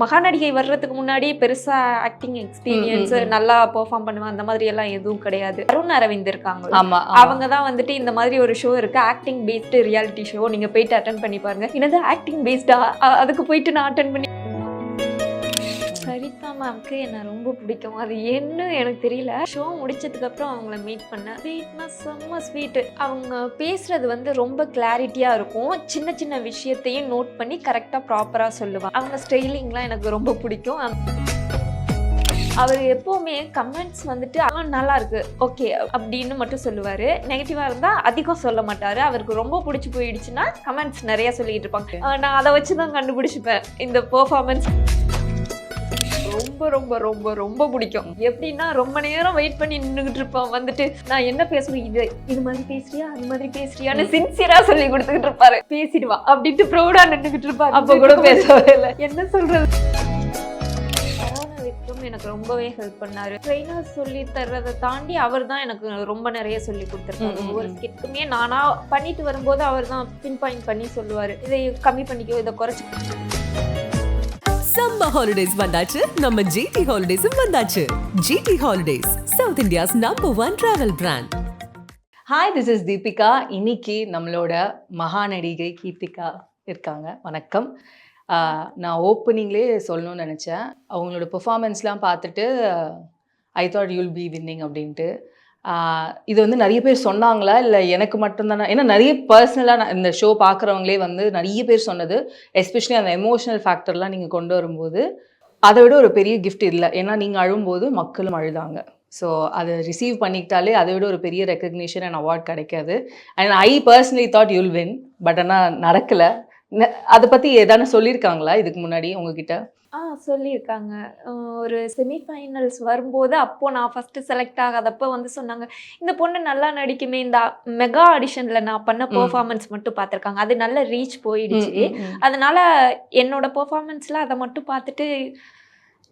மகாநடிகை வர்றதுக்கு முன்னாடி பெருசா ஆக்டிங் எக்ஸ்பீரியன்ஸ். நல்லா பெர்ஃபார்ம் பண்ணுவேன். அந்த மாதிரி எல்லாம் எதுவும் கிடையாது. அருண் அரவிந்த் இருக்காங்க. அவங்க தான் வந்துட்டு இந்த மாதிரி ஒரு ஷோ இருக்கு. ஆக்டிங் பேஸ்டு ரியாலிட்டி ஷோ நீங்க போயிட்டு அட்டன் பண்ணி பாருங்க. என்னது? ஆக்டிங் பேஸ்டா அதுக்கு போயிட்டு நான் அட்டன் பண்ணி சரிதா மேம்க்கு என்ன ரொம்ப பிடிக்கும். அது என்ன எனக்கு தெரியல. ஷோ முடிச்சதுக்கு அப்புறம் அவங்கள மீட் பண்ணேன். ஸ்வீட்னா செம்ம ஸ்வீட் அவங்க பேசுறது வந்து ரொம்ப கிளாரிட்டியா இருக்கும். சின்ன சின்ன விஷயத்தையும் நோட் பண்ணி கரெக்டா ப்ராப்பரா சொல்லுவாங்க. அவங்க ஸ்டைலிங்லாம் எனக்கு ரொம்ப பிடிக்கும். அவர் எப்போவுமே கமெண்ட்ஸ் வந்துட்டு ஆ நல்லா இருக்கு. ஓகே அப்படின்னு மட்டும் சொல்லுவாரு. நெகட்டிவா இருந்தா அதிகம் சொல்ல மாட்டாரு. அவருக்கு ரொம்ப பிடிச்சி போயிடுச்சுன்னா கமெண்ட்ஸ் நிறைய சொல்லிட்டு இருப்பாங்க. நான் அதை வச்சு தான் கண்டுபிடிச்சிப்பேன். இந்த பெர்ஃபார்மன்ஸ் ரொம்ப ரொம்ப ரொம்ப ரொம்ப பிடிக்கும். எப்படின்னா ரொம்ப நேரம் வெயிட் பண்ணி நின்றுகிட்டு இருப்பான். வந்துட்டு நான் என்ன பேசணும்? இது இது மாதிரி பேசுறியா? அது மாதிரி பேசுறியான்னு சின்சியரா சொல்லி கொடுத்துக்கிட்டு இருப்பாரு. பேசிடுவா. அப்படின்ட்டு ப்ரௌடா நின்றுகிட்டு இருப்பாரு. அப்ப கூட பேசவே இல்லை. என்ன சொல்றது? எனக்கு ரொம்பவே ஹெல்ப் பண்ணாரு. ட்ரைனர் சொல்லி தர்றதை தாண்டி அவர் தான் எனக்கு ரொம்ப நிறைய சொல்லி கொடுத்துருக்காரு. ஒவ்வொரு. ஸ்கிட்டுமே நானா பண்ணிட்டு வரும்போது அவர் தான் பின் பாயிண்ட் பண்ணி சொல்லுவாரு. இதை கம்மி பண்ணிக்கோ இதை குறைச்சு சம்ம ஹாலிடேஸ் வந்தாச்சு. நம்ம ஜிடி ஹாலிடேஸும் வந்தாச்சு. GT holidays south India's number one travel brand hi this is Deepika இன்னைக்கு நம்மளோட மகாநடிகை கீர்த்திகா இருக்காங்க. வணக்கம். நான் ஓப்பனிங்லேயே சொல்லணும்னு நினச்சேன். அவங்களோட பெர்ஃபார்மன்ஸ்லாம் பார்த்துட்டு I thought you'll be winning அப்படின்ட்டு. இது வந்து நிறைய பேர் சொன்னாங்களா? இல்லை எனக்கு மட்டும்தானா? ஏன்னா நிறைய பர்சனலாக இந்த ஷோ பார்க்குறவங்களே வந்து நிறைய பேர் சொன்னது. எஸ்பெஷலி அந்த எமோஷனல் ஃபேக்டர்லாம் நீங்கள் கொண்டு வரும்போது அதை விட ஒரு பெரிய கிஃப்ட் இல்லை. ஏன்னா நீங்கள் அழும்போது மக்களும் அழுதாங்க. ஸோ அதை ரிசீவ் பண்ணிக்கிட்டாலே அதை விட ஒரு பெரிய ரெக்கக்னிஷன் அண்ட் அவார்ட் கிடைக்காது. And I personally thought you'll win but ஆனால் நடக்கலை. அதை பற்றி ஏதானு சொல்லியிருக்காங்களா? இதுக்கு முன்னாடி உங்ககிட்ட? ஆ சொல்லியிருக்காங்க. அஹ் ஒரு செமிஃபைனல்ஸ் வரும்போது அப்போ நான் ஃபர்ஸ்ட் செலக்ட் ஆகாதப்ப வந்து சொன்னாங்க இந்த பொண்ணு நல்லா நடிக்குமே இந்த மெகா ஆடிஷன்ல நான் பண்ண. பெர்ஃபார்மன்ஸ் மட்டும் பார்த்துருக்காங்க. அது நல்ல ரீச் போயிடுச்சு. ம், ம், ம். அதனால என்னோட பெர்ஃபார்மன்ஸில் அதை மட்டும் பார்த்துட்டு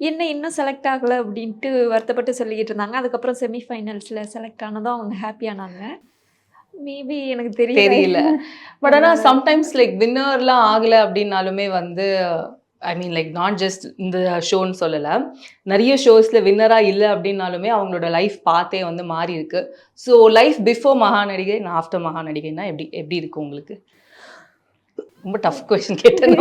என்ன இன்னும் செலக்ட் ஆகலை? அப்படின்ட்டு வருத்தப்பட்டு சொல்லிக்கிட்டு இருந்தாங்க. அதுக்கப்புறம் செமிஃபைனல்ஸில் செலக்ட் ஆனதும் அவங்க ஹாப்பியானாங்க மேபி எனக்கு தெரியல. தெரியல. பட் ஆனால் சம்டைம்ஸ் லைக் வின்னர்லாம் ஆகலை அப்படின்னாலுமே வந்து I mean like not just இந்த ஷோன்னு சொல்லலை. நிறைய ஷோஸில் வின்னராக இல்லை அப்படின்னாலுமே அவங்களோட லைஃப் பார்த்தே வந்து மாறி இருக்கு. ஸோ லைஃப் பிஃபோர் மகாநடிகை நான் ஆஃப்டர் மகாநடிகைன்னா எப்படி எப்படி இருக்கு உங்களுக்கு? ரொம்ப டஃப் கொஸ்டின் கேட்டேன்?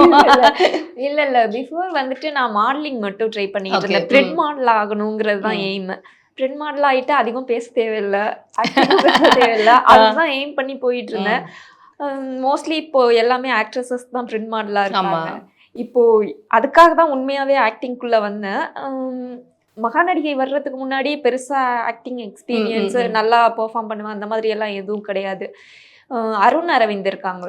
இல்ல இல்ல. பிஃபோர் வந்துட்டு நான் மாடலிங் மட்டும் ட்ரை பண்ணிட்டு இருந்தேன். பிரிண்ட். மாடல் ஆகணுங்கிறது தான். எய்ம் பிரிண்ட் மாடல் ஆயிட்டு அதிகம் பேச தேவையில்லை. தேவையில்லை. அதுதான் எய்ம் பண்ணி போயிட்டு இருந்தேன். மோஸ்ட்லி இப்போ எல்லாமே ஆக்ட்ரஸஸ் தான் பிரிண்ட் மாடலா ஆமா. இருக்காங்க. இப்போ அதுக்காக தான் உண்மையாவே ஆக்டிங்குள்ள வந்தேன். மகாநடிகை வர்றதுக்கு முன்னாடி பெருசா ஆக்டிங் எக்ஸ்பீரியன்ஸ். நல்லா பெர்ஃபார்ம் பண்ணுவேன். அந்த மாதிரி எல்லாம் எதுவும் கிடையாது. அருண் அரவிந்த் இருக்காங்க.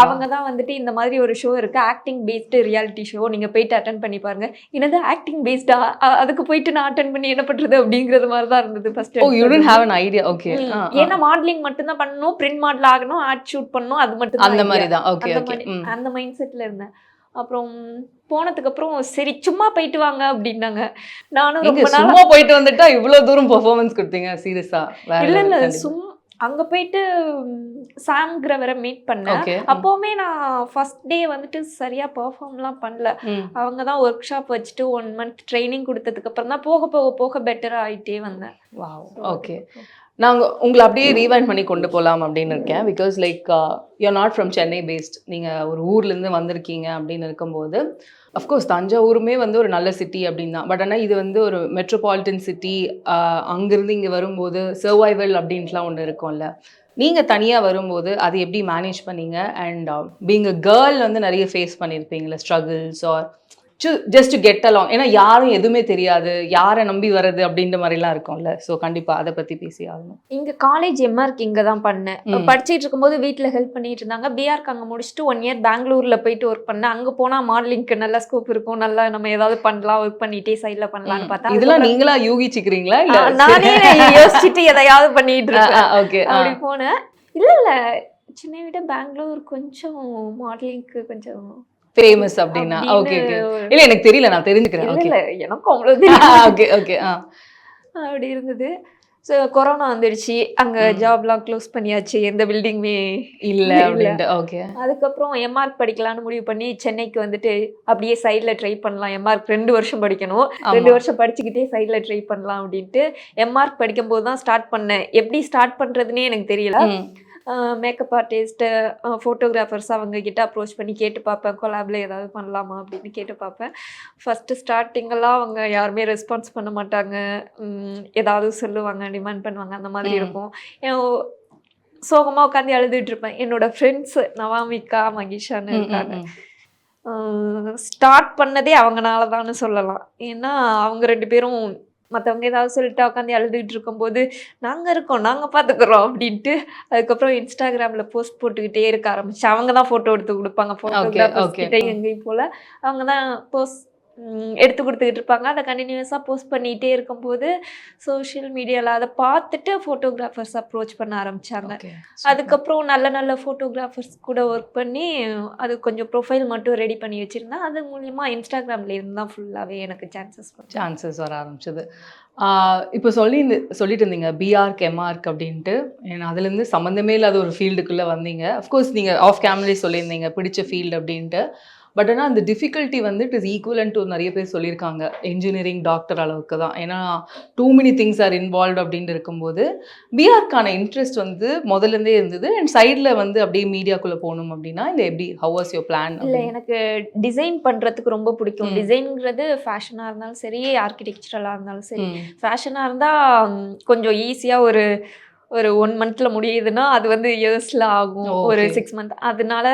அவங்க தான் வந்துட்டு இந்த மாதிரி ஒரு ஷோ இருக்கு. ஆக்டிங் பேஸ்டு ரியாலிட்டி ஷோ நீங்க போயிட்டு அட்டன் பண்ணி பாருங்க. என்னது ஆக்டிங் பேஸ்டா அதுக்கு போயிட்டு நான் அட்டன் பண்ணி என்ன பண்றது அப்படிங்கறது மாதிரி தான் இருந்தது first oh you don't have an idea okay ஏன்னா மாடலிங் மட்டும் தான் பண்ணணும். பிரிண்ட் மாடல் ஆகணும். ஆர்ட் ஷூட் பண்ணணும். அது மட்டும் அந்த. மாதிரி தான். ஓகே ஓகே அந்த மைண்ட் செட்ல இருந்தேன். அப்புறம் போனதுக்கு அப்புறம் சரி சும்மா போயிட்டு வாங்க அப்படின்னாங்க. நானும் ரொம்ப சும்மா போயிட்டு வந்துட்டா இவ்வளவு தூரம் பெர்ஃபார்மன்ஸ் கொடுத்தீங்க சீரியஸா? இல்ல இல்ல சும்மா அங்க போயிட்டு சாம்ங்கிறவரை மீட் பண்ணேன். அப்போவுமே நான் ஃபர்ஸ்ட் டே வந்துட்டு சரியா பெர்ஃபார்ம்லாம் பண்ணல. அவங்க தான் ஒர்க் ஷாப் வச்சுட்டு ஒன் மந்த் ட்ரைனிங் கொடுத்ததுக்கு அப்புறம் தான் போக போக போக பெட்டரா ஆயிட்டே வந்தேன். வாவ் ஓகே நாங்கள் உங்களை அப்படியே ரீவைண்ட் பண்ணி கொண்டு போகலாம் அப்படின்னு இருக்கேன். Because like you not from Chennai based நீங்கள் ஒரு ஊர்லேருந்து வந்திருக்கீங்க அப்படின்னு இருக்கும்போது அஃப்கோர்ஸ் தஞ்சாவூருமே வந்து ஒரு நல்ல சிட்டி அப்படின்னு தான் பட் ஆனால் இது வந்து ஒரு மெட்ரோபாலிட்டன் சிட்டி uh, அங்கேருந்து இங்கே வரும்போது சர்வைவல் அப்படின்ட்டுலாம் ஒன்று இருக்கும்ல. நீங்கள் தனியாக வரும்போது அதை எப்படி மேனேஜ் பண்ணீங்க? அண்ட் பீங் அ கேர்ள் வந்து நிறைய face பண்ணியிருப்பீங்களா struggles are just to get along ஏன்னா யாரும் எதுவுமே தெரியாது. யாரை நம்பி வர்றது அப்படின்ற மாதிரிலாம் இருக்கும்ல. ஸோ கண்டிப்பாக அதை பற்றி பேசி ஆகணும். இங்க காலேஜ் எம்ஆர்க் இங்க தான் பண்ணேன். படிச்சிட்டு இருக்கும்போது வீட்ல ஹெல்ப் பண்ணிட்டு இருந்தாங்க. பிஆர்க்கு அங்க முடிச்சுட்டு ஒன் இயர் பெங்களூர்ல போயிட்டு ஒர்க் பண்ணேன். அங்க போனா மாடலிங்க்கு நல்ல ஸ்கோப் இருக்கும். நல்லா நம்ம ஏதாவது பண்ணலாம் ஒர்க் பண்ணிட்டே சைட்ல பண்ணலாம்னு பார்த்தா இதெல்லாம் நீங்களா யூகிச்சுக்கிறீங்களா? நானே யோசிச்சுட்டு எதையாவது பண்ணிட்டு இருக்கேன் ஓகே. அப்படி போனேன். இல்ல இல்ல. சென்னை விட பெங்களூர் கொஞ்சம் மாடலிங்க்கு கொஞ்சம் ஃபேமஸ் அப்படின்னா ஓகே ஓகே இல்ல எனக்கு தெரியல நான் தெரிஞ்சுக்கிறேன். இல்ல எனக்கும் அவ்வளவு ஓகே ஓகே ஆ. அப்படி இருந்தது. ஸோ கொரோனா வந்துடுச்சு. அங்கே. ஜாப்லாம் க்ளோஸ் பண்ணியாச்சு. எந்த பில்டிங்குமே இல்ல இல்ல. அப்படின்ட்டு. ஓகே அதுக்கப்புறம் எம்ஆர்க் படிக்கலாம்னு முடிவு பண்ணி சென்னைக்கு வந்துட்டு அப்படியே சைடில் ட்ரை பண்ணலாம். எம்ஆர்க் ரெண்டு வருஷம் படிக்கணும். ரெண்டு வருஷம் படிச்சுக்கிட்டே சைடில் ட்ரை பண்ணலாம் அப்படின்ட்டு எம்ஆர்க் படிக்கும்போது தான் ஸ்டார்ட் பண்ணேன். எப்படி ஸ்டார்ட் பண்ணுறதுனே எனக்கு தெரியல. மேக்கப் ஆர்டிஸ்ட்டு ஃபோட்டோகிராஃபர்ஸ் அவங்க கிட்ட அப்ரோச் பண்ணி கேட்டு பார்ப்பேன். கொலாபில் ஏதாவது பண்ணலாமா அப்படின்னு கேட்டு பார்ப்பேன். ஃபஸ்ட்டு ஸ்டார்டிங்கெல்லாம் அவங்க யாருமே ரெஸ்பான்ஸ் பண்ண மாட்டாங்க. ஏதாவது சொல்லுவாங்க டிமாண்ட் பண்ணுவாங்க அந்த மாதிரி. இருக்கும். சோகமாக உட்காந்து அழுதுட்டு இருப்பேன். என்னோட ஃப்ரெண்ட்ஸு நவாமிகா மகிஷான்னு இருக்காங்க. ஸ்டார்ட் பண்ணதே அவங்கனால தான்னு சொல்லலாம். ஏன்னா அவங்க ரெண்டு பேரும் மற்றவங்க ஏதாவது சொல்லிட்டு உட்காந்து அழுதுகிட்டு இருக்கும்போது நாங்கள் இருக்கோம் நாங்கள் பார்த்துக்குறோம் அப்படின்ட்டு அதுக்கப்புறம் இன்ஸ்டாகிராமில் போஸ்ட் போட்டுக்கிட்டே இருக்க ஆரம்பிச்சு அவங்க தான் ஃபோட்டோ எடுத்து கொடுப்பாங்க ஃபோட்டோகிராஃபர்ஸ். கிட்ட எங்கேயும் போல் அவங்க தான் போஸ்ட் எடுத்து கொடுத்துக்கிட்டு இருப்பாங்க. அதை கண்டினியூஸாக போஸ்ட் பண்ணிகிட்டே இருக்கும்போது சோஷியல் மீடியாவில் அதை பார்த்துட்டு ஃபோட்டோகிராஃபர்ஸ் அப்ரோச் பண்ண ஆரம்பிச்சாங்க. அதுக்கப்புறம் நல்ல நல்ல ஃபோட்டோகிராஃபர்ஸ் கூட ஒர்க் பண்ணி அது கொஞ்சம் ப்ரொஃபைல் மட்டும் ரெடி பண்ணி வச்சுருந்தேன் அது மூலியமாக இன்ஸ்டாகிராம்ல இருந்து தான் ஃபுல்லாகவே எனக்கு சான்சஸ் சான்சஸ் வர ஆரம்பிச்சது. இப்போ சொல்லி சொல்லிட்டு இருந்தீங்க பிஆர்க் எம்ஆர்க் அப்படின்ட்டு. அதுலேருந்து சம்மந்தமே இல்லாத ஒரு ஃபீல்டுக்குள்ளே வந்தீங்க. அஃப்கோர்ஸ் நீங்கள் ஆஃப் கேமரே சொல்லியிருந்தீங்க பிடிச்ச ஃபீல்டு அப்படின்ட்டு. பட் ஆனால் அந்த டிஃபிகல்ட்டி வந்து இட் இஸ் ஈக்குவலன் டு நிறைய பேர் சொல்லியிருக்காங்க. இன்ஜினியரிங் டாக்டர் அளவுக்கு தான். ஏன்னா too many things are involve அப்படின்னு இருக்கும்போது பிஆர்க்கான இன்ட்ரெஸ்ட் வந்து முதல்லேருந்தே இருந்தது. அண்ட் சைடில் வந்து அப்படியே மீடியாக்குள்ளே போகணும் அப்படின்னா இல்லை எப்படி ஹவ் வாஸ் யோர் பிளான் இல்லை எனக்கு டிசைன் பண்ணுறதுக்கு ரொம்ப பிடிக்கும். டிசைன்ங்கிறது ஃபேஷனாக இருந்தாலும் சரி ஆர்கிடெக்சரலாக இருந்தாலும் சரி. ஃபேஷனாக இருந்தால் கொஞ்சம் ஈஸியாக ஒரு ஒரு ஒன் மந்த்தில் முடியுதுன்னா அது வந்து இயர்ஸில் ஆகும். ஒரு. சிக்ஸ் மந்த் அதனால.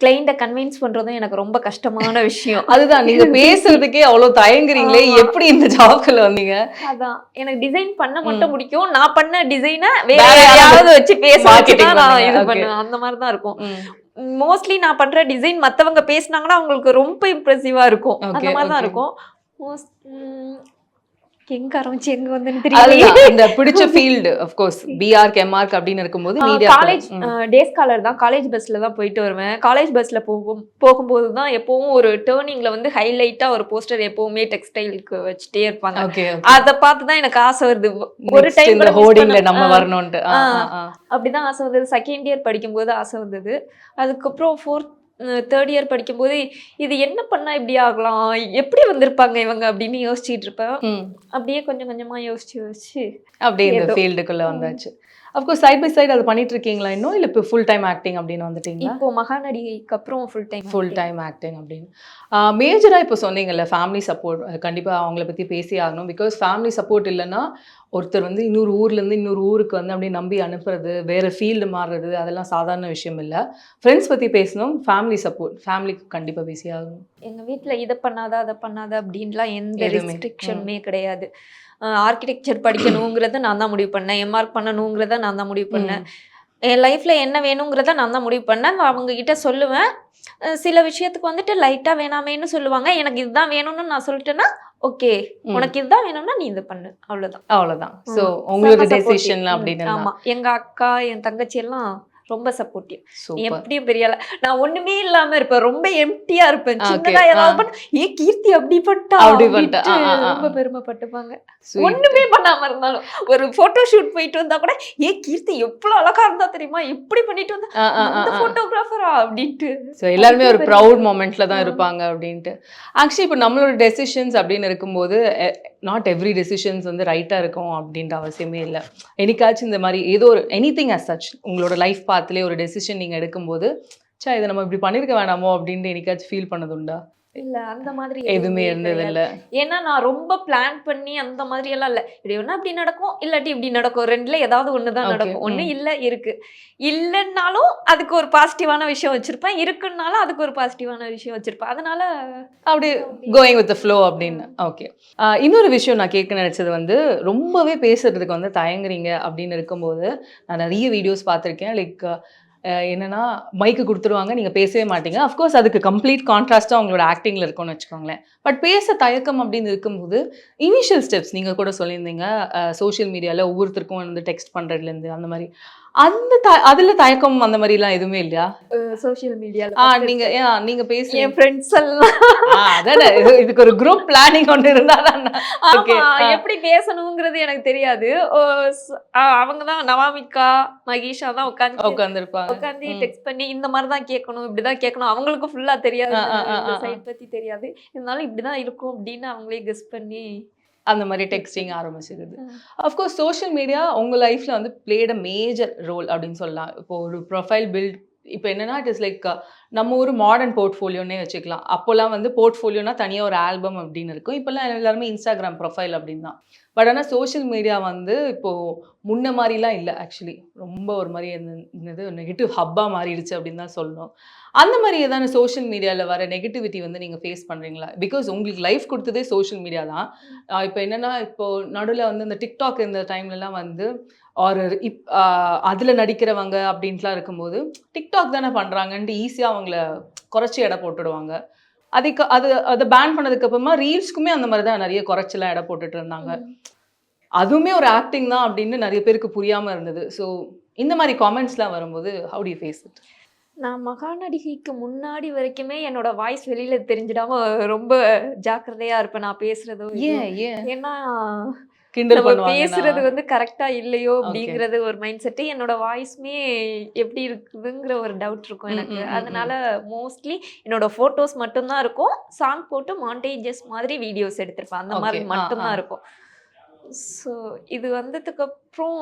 கிளைண்ட்டை கன்வின்ஸ் பண்ணுறதும் எனக்கு ரொம்ப கஷ்டமான விஷயம். அதுதான் நீங்க பேசுறதுக்கே அவ்வளவு தயங்குறீங்களே. எப்படி இந்த ஜாப்ல வந்தீங்க? அதான். எனக்கு டிசைன் பண்ண மட்டும் பிடிக்கும். நான் பண்ண டிசைனை வேற யாராவது வச்சு பேச நான். இது. பண்ணுவேன். அந்த மாதிரி தான் இருக்கும் மோஸ்ட்லி நான் பண்ற டிசைன் மத்தவங்க பேசுனாங்கன்னா அவங்களுக்கு ரொம்ப இம்ப்ரெசிவா இருக்கும். அந்த மாதிரி தான். இருக்கும். எங்க ஆரம்பிச்சு எங்க வந்துன்னு தெரியல இந்த பிடிச்ச ஃபீல்டு கோர்ஸ் பிஆர்க் எம்ஆர்க் அப்படின்னு இருக்கும்போது மீடியா காலேஜ் டே ஸ்காலர் தான். காலேஜ் பஸ்ல தான் போயிட்டு வருவேன். காலேஜ் பஸ்ல போகும் போகும்போது தான் எப்பவும் ஒரு டேர்னிங்ல வந்து ஹைலைட்டா ஒரு போஸ்டர் எப்பவுமே டெக்ஸ்டைலுக்கு வச்சுட்டே இருப்பாங்க. அதை பார்த்து தான் எனக்கு ஆசை வருது. ஒரு டைம் இந்த ஹோர்டிங்ல நம்ம வரணும்ட்டு. அப்படிதான் ஆசை வந்தது. செகண்ட் இயர் படிக்கும்போது ஆசை வந்தது. அதுக்கப்புறம் ஃபோர்த் தேர்ட் இயர் படிக்கும்போது இது என்ன பண்ணா இப்படி ஆகலாம் எப்படி வந்திருப்பாங்க இவங்க அப்படின்னு யோசிச்சுட்டு இருப்பேன். அப்படியே கொஞ்சம் கொஞ்சமா யோசிச்சு யோசிச்சு அப்படியே இந்த. ஃபீல்டுக்குள்ள வந்தாச்சு அஃப்கோர்ஸ் சைட் பை சைடு அது பண்ணிட்டு இருக்கீங்களா இன்னும்? இல்ல இப்போ ஃபுல் டைம் ஆக்டிங் அப்படின்னு வந்துட்டீங்களா? இப்போ மகாநடிகைக்கு அப்புறம் full time full time acting அப்படின்னு. மேஜராக இப்போ சொன்னீங்கல்ல ஃபேமிலி சப்போர்ட் கண்டிப்பாக அவங்கள பற்றி பேசி ஆகணும். பிகாஸ் ஃபேமிலி சப்போர்ட் இல்லைன்னா ஒருத்தர் வந்து இன்னொரு ஊர்லேருந்து இன்னொரு ஊருக்கு வந்து அப்படியே நம்பி அனுப்புறது வேறு ஃபீல்டு மாறுறது அதெல்லாம் சாதாரண விஷயம் இல்லை. ஃப்ரெண்ட்ஸ் பற்றி பேசணும் ஃபேமிலி சப்போர்ட் ஃபேமிலிக்கு கண்டிப்பாக பேசி ஆகணும். எங்க வீட்ல இதை பண்ணாத அதை பண்ணாத அப்படின்லாம் எந்த. ரெஸ்ட்ரிக்ஷனுமே கிடையாது. ஆர்கிடெக்சர் படிக்கணுங்கிறத நான் தான் முடிவு பண்ணேன். எம்ஆர்க் பண்ணணுங்கிறத நான் தான் முடிவு பண்ணேன். என் லைஃப்ல என்ன வேணுங்கிறத நான் தான் முடிவு பண்ணேன். அவங்க கிட்ட சொல்லுவேன். சில விஷயத்துக்கு வந்துட்டு லைட்டா வேணாமேன்னு சொல்லுவாங்க. எனக்கு இதுதான் வேணும்னு நான் சொல்லிட்டேன்னா ஓகே. உனக்கு இதுதான் வேணும்னா நீ இது பண்ணு. அவ்வளவுதான். அவ்வளோதான் ஸோ ம். உங்களுக்கு ம், அப்படின்னு ஆமா. எங்க அக்கா என் தங்கச்சி எல்லாம் ரொம்ப சப்போர்ட்டிவ் நீ எப்படியும் பெரிய. நான் ஒண்ணுமே இல்லாம இருப்பேன். ரொம்ப எம்டியா இருப்பேன். சின்னதா. ஏதாவது ஏ கீர்த்தி அப்படி பண்ணிட்டா அப்படி பண்ணிட்டா. ரொம்ப பெருமைப்பட்டுப்பாங்க. ஒண்ணுமே பண்ணாம இருந்தாலும். ஒரு போட்டோ ஷூட் போயிட்டு வந்தா கூட ஏ கீர்த்தி எவ்வளவு அழகா இருந்தா தெரியுமா? எப்படி பண்ணிட்டு வந்தா? அந்த. போட்டோகிராஃபரா அப்படின்ட்டு. ஸோ எல்லாருமே ஒரு ப்ரௌட் மொமெண்ட்ல தான். இருப்பாங்க அப்படின்ட்டு. ஆக்சுவலி இப்போ நம்மளோட டெசிஷன்ஸ் அப்படின்னு இருக்கும்போது நாட் எவ்ரி டெசிஷன்ஸ் வந்து ரைட்டாக இருக்கும் அப்படின்ற அவசியமே இல்லை. எனக்காச்சும் இந்த மாதிரி ஏதோ ஒரு எனி திங் அஸ் சச் உங்களோட லைஃப் பாத்துலேயே ஒரு டெசிஷன் நீங்கள் எடுக்கும்போது சா இதை நம்ம இப்படி பண்ணியிருக்க வேணாமோ? அப்படின்ட்டு எனக்காச்சும் ஃபீல் பண்ணதுண்டா இல்ல அந்த மாதிரி எதுவுமே இருந்தது. இல்லை ஏன்னா நான் ரொம்ப பிளான் பண்ணி அந்த மாதிரி எல்லாம் இல்ல. இப்படி ஒண்ணு அப்படி நடக்கும் இல்லாட்டி இப்படி நடக்கும். ரெண்டுல ஏதாவது ஒண்ணுதான் நடக்கும். ஒண்ணு. இல்ல இருக்கு. இல்லைன்னாலும் அதுக்கு ஒரு பாசிட்டிவான விஷயம் வச்சிருப்பேன். இருக்குன்னாலும் அதுக்கு ஒரு பாசிட்டிவான விஷயம் வச்சிருப்பேன். அதனால அப்படி கோயிங் வித் ஃப்ளோ அப்படின்னு. ஓகே இன்னொரு விஷயம் நான் கேட்க நினச்சது வந்து ரொம்பவே பேசுறதுக்கு வந்து தயங்குறீங்க அப்படின்னு இருக்கும்போது நான் நிறைய வீடியோஸ் பார்த்துருக்கேன். லைக் என்னன்னா மைக்கு கொடுத்துருவாங்க நீங்கள் பேசவே மாட்டீங்க. அஃப்கோர்ஸ் அதுக்கு கம்ப்ளீட் கான்ட்ராஸ்ட்டாக அவங்களோட ஆக்டிங்கில் இருக்கும்னு வச்சுக்கோங்களேன். பட் பேச தயக்கம் அப்படின்னு இருக்கும்போது இனிஷியல் ஸ்டெப்ஸ் நீங்கள் கூட சொல்லியிருந்தீங்க. சோஷியல் மீடியாவில் ஒவ்வொருத்தருக்கும் வந்து டெக்ஸ்ட் பண்ணுறதுலேருந்து அந்த மாதிரி. அந்த அதுல தயக்கம் அந்த மாதிரி எல்லாம் எதுவுமே இல்லையா? சோஷியல் மீடியால ஆ நீங்க நீங்க பேசுறீங்க. என் ஃப்ரெண்ட்ஸ் எல்லாம். அதானே இது- இதுக்கு ஒரு குரூப் பிளானிங் ஒன்று இருந்தா ஆ. எப்படி பேசணுங்கிறது எனக்கு தெரியாது. ஆ, அவங்கதான் நவாமிகா மகேஷா தான் உட்காந்து உட்காந்துருப்பாங்க உட்காந்து டெக்ஸ்ட் பண்ணி இந்த மாதிரி தான் கேட்கணும் இப்படிதான் கேட்கணும். அவங்களுக்கு ஃபுல்லா தெரியாது. சைட் பத்தி தெரியாது. இருந்தாலும் இப்படிதான் இருக்கும் அப்படின்னு அவங்களே கெஸ் பண்ணி அந்த மாதிரி டெக்ஸ்டிங் ஆரம்பிச்சிருது. அஃப்கோர்ஸ் சோஷியல் மீடியா உங்க லைஃப்ல வந்து பிளேட் அ மேஜர் ரோல் அப்படின்னு சொல்லலாம். இப்போ ஒரு ப்ரொஃபைல் பில்ட் இப்போ என்னன்னா இட் இஸ் லைக் நம்ம ஒரு மாடர்ன் போர்ட்ஃபோலியோன்னே வச்சுக்கலாம். அப்போல்லாம் வந்து போர்ட்ஃபோலியோனா தனியாக ஒரு ஆல்பம் அப்படின்னு இருக்கும். இப்போல்லாம் எல்லாருமே இன்ஸ்டாகிராம் ப்ரொஃபைல் அப்படின்னு தான். பட் ஆனால் சோஷியல் மீடியா வந்து இப்போது முன்ன மாதிரிலாம் இல்லை ஆக்சுவலி ரொம்ப ஒரு மாதிரி என்னது நெகட்டிவ் ஹப்பாக மாறிடுச்சு அப்படின்னு தான் சொல்லணும். அந்த மாதிரி ஏதாவது சோஷியல் மீடியாவில் வர நெகட்டிவிட்டி வந்து நீங்கள் ஃபேஸ் பண்ணுறீங்களா பிகாஸ் உங்களுக்கு லைஃப் கொடுத்ததே சோஷியல் மீடியா தான். இப்போ என்னென்னா இப்போது நடுவில் வந்து இந்த டிக்டாக் இந்த டைம்லலாம் வந்து ஒரு இப் அதில் நடிக்கிறவங்க அப்படின்ட்டுலாம் இருக்கும்போது டிக்டாக் தானே பண்ணுறாங்கன்ட்டு ஈஸியாக அவங்கள குறைச்சி எடை போட்டுடுவாங்க. அதுக்கு அது அதை பேன் பண்ணதுக்கு அப்புறமா ரீல்ஸ்க்குமே அந்த மாதிரி தான் நிறைய குறைச்சலாம் எடை போட்டுட்டு இருந்தாங்க. அதுவுமே ஒரு ஆக்டிங் தான் அப்படின்னு நிறைய பேருக்கு புரியாமல் இருந்தது. ஸோ இந்த மாதிரி காமெண்ட்ஸ்லாம் வரும்போது ஹவு டு ஃபேஸ் இட் நான் மகாநடிகைக்கு முன்னாடி வரைக்குமே என்னோட வாய்ஸ் வெளியில தெரிஞ்சிடாம ரொம்ப ஜாக்கிரதையா இருப்பேன் நான் பேசுறதோ ஏன் ஏன்? ஏன்னா கிண்டல் பண்ணுவாங்க பேசுறது வந்து கரெக்டா இல்லையோ அப்படிங்கறது ஒரு மைண்ட் செட்டு என்னோட வாய்ஸ்மே எப்படி இருக்குதுங்கிற ஒரு டவுட் இருக்கும் எனக்கு. அதனால மோஸ்ட்லி என்னோட போட்டோஸ் மட்டும்தான் இருக்கும். சாங் போட்டு மாண்டேஜஸ் மாதிரி வீடியோஸ் எடுத்திருப்பேன். அந்த மாதிரி மட்டும்தான். இருக்கும். ஸோ இது வந்ததுக்கு அப்புறம்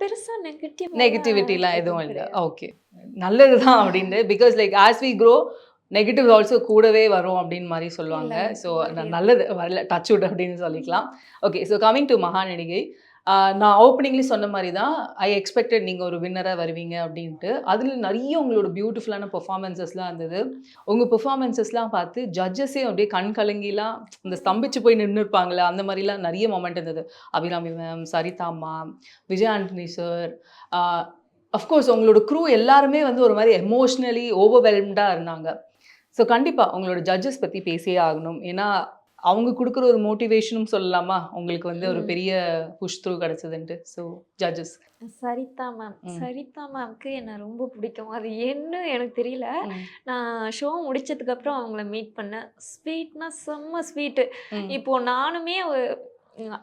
பெருசா நெகட்டிவ் நெகட்டிவிட்டிலாம் எதுவும் இல்லை. ஓகே நல்லது தான் அப்படின்னு. Because like as we grow negative also கூடவே வரும் அப்படின்னு மாதிரி சொல்லுவாங்க. ஸோ. நல்லது. வரல. டச் விட் அப்படின்னு சொல்லிக்கலாம். Okay so coming to Mahanadigai. நான் ஓப்பனிங்லேயும் சொன்ன மாதிரி தான் ஐ எக்ஸ்பெக்டட் நீங்கள் ஒரு வின்னராக வருவீங்க அப்படின்ட்டு. அதில் நிறைய உங்களோட பியூட்டிஃபுல்லான பெர்ஃபார்மன்சஸ்லாம் இருந்தது. உங்கள் பெர்ஃபார்மன்சஸ்லாம் பார்த்து ஜட்ஜஸே அப்படியே கண் கலங்கிலாம் இந்த ஸ்தம்பிச்சு போய் நின்று இருப்பாங்களே அந்த மாதிரிலாம் நிறைய மொமெண்ட் இருந்தது. Abhirami ma'am Saritha ma'am Vijay Antony sir of course உங்களோட க்ரூ எல்லாருமே வந்து ஒரு மாதிரி எமோஷ்னலி ஓவர்வெல்ம்டாக இருந்தாங்க. ஸோ கண்டிப்பாக உங்களோட ஜட்ஜஸ் பற்றி பேசியே ஆகணும். ஏன்னா அவங்க கொடுக்குற ஒரு மோட்டிவேஷனும் சொல்லலாமா? உங்களுக்கு வந்து ஒரு. பெரிய push through கிடச்சதுன்ட்டு. So judges Saritha ma'am. Saritha மேம்க்கு என்ன ரொம்ப பிடிக்கும். அது என்ன எனக்கு தெரியல. நான் ஷோ முடிச்சதுக்கு அப்புறம் அவங்கள மீட் பண்ணேன். ஸ்வீட்னா செம்ம ஸ்வீட்டு இப்போ நானுமே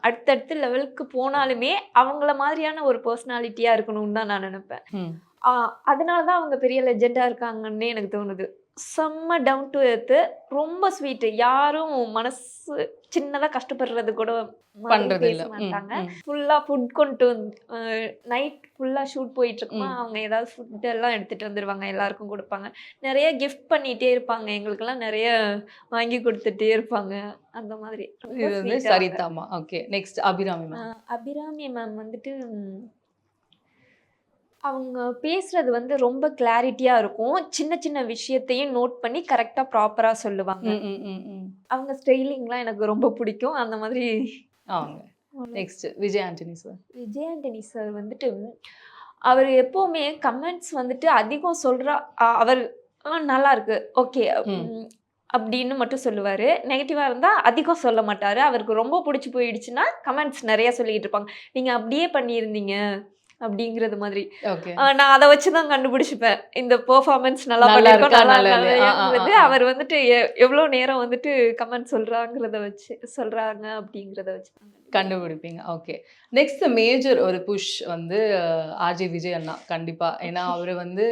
அடுத்தடுத்த லெவலுக்கு போனாலுமே அவங்கள மாதிரியான ஒரு பர்சனாலிட்டியா இருக்கணும்னு தான் நான் நினைப்பேன். அதனால தான் அவங்க பெரிய லெஜெண்டா இருக்காங்கன்னு எனக்கு தோணுது. செம்ம டவுன் டு எர்த்து ரொம்ப ஸ்வீட்டு யாரும் மனசு சின்னதா கஷ்டப்படுறது கூட பண்றது மாட்டாங்க. ஃபுல்லா ஃபுட் கொண்டு வந்து நைட் ஃபுல்லா ஷூட் போயிட்டு இருக்குமா ம். அவங்க ஏதாவது ஃபுட் எல்லாம் எடுத்துட்டு வந்துருவாங்க. எல்லாருக்கும் கொடுப்பாங்க. நிறைய கிஃப்ட் பண்ணிட்டே இருப்பாங்க. எங்களுக்கெல்லாம் நிறைய வாங்கி கொடுத்துட்டே இருப்பாங்க. அந்த மாதிரி. சரிதாமா okay next Abhirami ma'am Abhirami ma'am வந்துட்டு அவங்க பேசுறது வந்து ரொம்ப கிளாரிட்டியா இருக்கும். சின்ன சின்ன விஷயத்தையும் நோட் பண்ணி கரெக்டா ப்ராப்பரா சொல்லுவாங்க. அவங்க ஸ்டைலிங்லாம் எனக்கு ரொம்ப பிடிக்கும். அந்த மாதிரி அவங்க. Next Vijay Antony sir Vijay Antony sir வந்துட்டு அவர் எப்பவுமே கமெண்ட்ஸ் வந்துட்டு அதிகம் சொல்றா அ- அவர் "ஆ, நல்லா இருக்கு ஓகே. அப்படின்னு மட்டும் சொல்லுவாரு. நெகட்டிவா இருந்தா அதிகம் சொல்ல மாட்டாரு. அவருக்கு ரொம்ப பிடிச்சி போயிடுச்சுன்னா கமெண்ட்ஸ் நிறைய சொல்லிட்டு இருப்பாங்க. நீங்க அப்படியே பண்ணியிருந்தீங்க. அப்படிங்கிறது மாதிரி. நான் அதை வச்சு தான் கண்டுபிடிச்சிப்பேன். இந்த பெர்ஃபார்மன்ஸ் நல்லா பண்ணிருக்கோம். அவர் வந்துட்டு எ- எவ்வளவு நேரம் வந்துட்டு கமெண்ட் சொல்றாங்கிறத வச்சு சொல்றாங்க அப்படிங்கிறத வச்சு கண்டுபிடிப்பீங்க. ஓகே. நெக்ஸ்ட் மேஜர் ஒரு புஷ் வந்து ஆர்ஜே விஜய் அண்ணா. கண்டிப்பா. ஏன்னா அவர் வந்து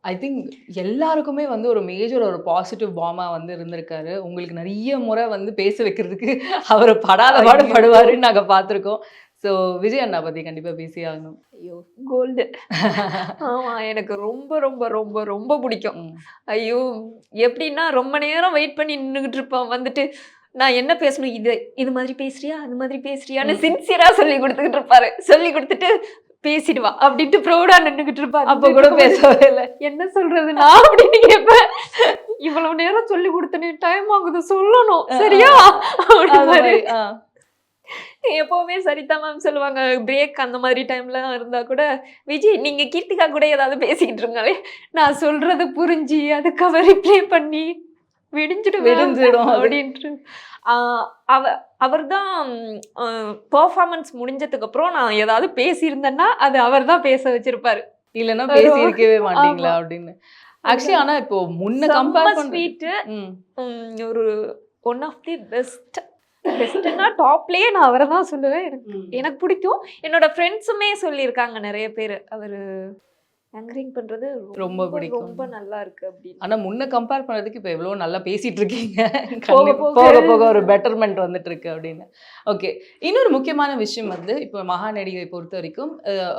ஐ திங்க் எல்லாருக்குமே வந்து ஒரு மேஜர் ஒரு பாசிட்டிவ் பாமா வந்து இருந்திருக்காரு. உங்களுக்கு நிறைய முறை வந்து பேச வைக்கிறதுக்கு அவர் படாத பாடு ஐயோ. படுவாருன்னு நாங்க பார்த்துருக்கோம். ஸோ விஜய் அண்ணா பத்தி கண்டிப்பா பேசி ஆகணும். ஐயோ கோல்டு ஆமா எனக்கு ரொம்ப ரொம்ப ரொம்ப ரொம்ப பிடிக்கும். ஐயோ எப்படின்னா ரொம்ப நேரம் வெயிட் பண்ணி நின்றுகிட்டு இருப்பான். வந்துட்டு நான் என்ன பேசணும்? இது இது மாதிரி பேசுறியா? அது மாதிரி பேசுறியான்னு. சின்சியரா சொல்லி கொடுத்துக்கிட்டு இருப்பாரு. சொல்லி கொடுத்துட்டு பேசிடுவா. அப்படின்ட்டு ப்ரௌடா நின்றுகிட்டு இருப்பாரு. அப்ப கூட பேசவே இல்லை. என்ன சொல்றது? நான் அப்படின்னு கேட்பேன். இவ்வளவு நேரம் சொல்லி கொடுத்தனே டைம் ஆகுது சொல்லணும். சரியா. எப்பவுமே சரிதா மேம் சொல்லுவாங்க. பிரேக் அந்த மாதிரி டைம்ல இருந்தா கூட விஜய் நீங்க கீர்த்திகா கூட ஏதாவது பேசிக்கிட்டு இருங்களே நான் சொல்றது புரிஞ்சு அதுக்கு ரிப்ளை பண்ணி விடிஞ்சிடும் விடிஞ்சிடும். அப்படின்ட்டு. அவ அவர் தான் பெர்ஃபார்மன்ஸ் முடிஞ்சதுக்கப்புறம் நான் ஏதாவது பேசியிருந்தேன்னா அது அவர் தான் பேச வச்சிருப்பாரு. இல்லைன்னா பேசி இருக்கவே மாட்டீங்களா. அப்படின்னு. ஆக்சுவலி ஆனா இப்போ முன்ன கம்பேர் ஸ்வீட்டு ஒரு ஒன் ஆஃப் தி பெஸ்ட் பெஸ்ட்னா டாப்லயே நான் அவரை தான் சொல்லுவேன். எனக்கு எனக்கு பிடிக்கும். என்னோட ஃப்ரெண்ட்ஸுமே சொல்லியிருக்காங்க நிறைய பேர். அவர் ஆங்கரிங் பண்றது ரொம்ப பிடிக்கும். ரொம்ப நல்லா இருக்கு அப்படின்னு. ஆனா முன்ன கம்பேர் பண்ணதுக்கு இப்போ எவ்வளோ நல்லா பேசிட்டு இருக்கீங்க. போக போக. ஒரு பெட்டர்மெண்ட் வந்துட்டு இருக்கு அப்படின்னு. ஓகே இன்னொரு முக்கியமான விஷயம் வந்து இப்போ மகா நடிகை பொறுத்த வரைக்கும்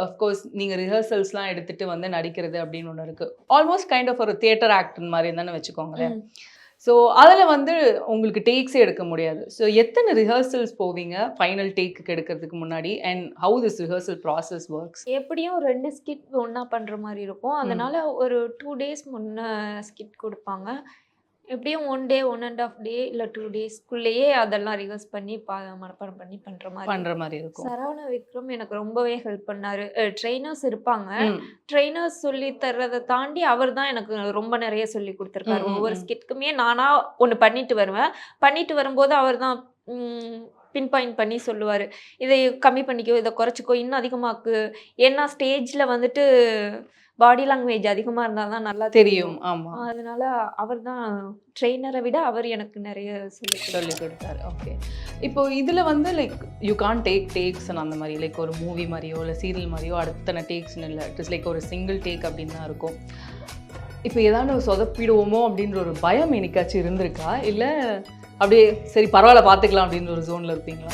அஃப்கோர்ஸ் நீங்க ரிஹர்சல்ஸ்லாம் எடுத்துட்டு வந்து நடிக்கிறது அப்படின்னு ஒன்று இருக்கு. ஆல்மோஸ்ட் கைண்ட் ஆஃப் ஒரு தியேட்டர் ஆக்டர் மாதிரி தானே வச்சுக்கோங்களேன். ஸோ அதில் வந்து உங்களுக்கு டேக்ஸே எடுக்க முடியாது. ஸோ எத்தனை ரிஹர்சல்ஸ் போவீங்க? ஃபைனல் டேக்கு எடுக்கிறதுக்கு முன்னாடி and how this rehearsal process works எப்படியும் ரெண்டு ஸ்கிட் ஒண்ணா பண்ற மாதிரி இருக்கும். அதனால ஒரு டூ டேஸ் முன்ன ஸ்கிட் கொடுப்பாங்க. எப்படியும் one day one and half day இல்லை டூ டேஸ்க்குள்ளேயே அதெல்லாம் ரிவர்ஸ் பண்ணி பா மனப்பாடம் பண்ணி பண்ற மாதிரி பண்ற மாதிரி இருக்கும். சரவண விக்ரம் எனக்கு ரொம்பவே ஹெல்ப் பண்ணாரு. ட்ரெயினர்ஸ் இருப்பாங்க. ட்ரெயினர்ஸ் சொல்லி தர்றதை தாண்டி அவர் தான் எனக்கு ரொம்ப நிறைய சொல்லி கொடுத்துருக்காரு. ஒவ்வொரு. ஸ்கிட்க்குமே நானா ஒன்று பண்ணிட்டு வருவேன். பண்ணிட்டு வரும்போது அவர் தான் பின் பாயிண்ட் பண்ணி சொல்லுவார். இதை கம்மி பண்ணிக்கோ இதை குறைச்சிக்கோ இன்னும் அதிகமாக்கு. ஏன்னா ஸ்டேஜில் வந்துட்டு பாடி லாங்குவேஜ் அதிகமாக இருந்தால் தான் நல்லா தெரியும். ஆமா. அதனால அவர் தான் ட்ரெயினரை விட அவர் எனக்கு நிறைய சொல்லி சொல்லி கொடுத்தாரு. ஓகே இப்போ இதுல வந்து like you can take takes அந்த மாதிரி லைக் ஒரு மூவி மாதிரியோ இல்லை சீரியல் மாதிரியோ அடுத்தன டேக்ஸ்னு இல்லை. இட் இஸ் லைக் ஒரு சிங்கிள் டேக் அப்படின்னு தான் இருக்கும். இப்போ ஏதாவது சொதப்பிடுவோமோ அப்படின்ற ஒரு பயம் என்னைக்காச்சும் இருந்திருக்கா? இல்லை அப்படியே சரி பரவாயில்ல பார்த்துக்கலாம் அப்படின்ற ஒரு ஜோனில் இருப்பீங்களா?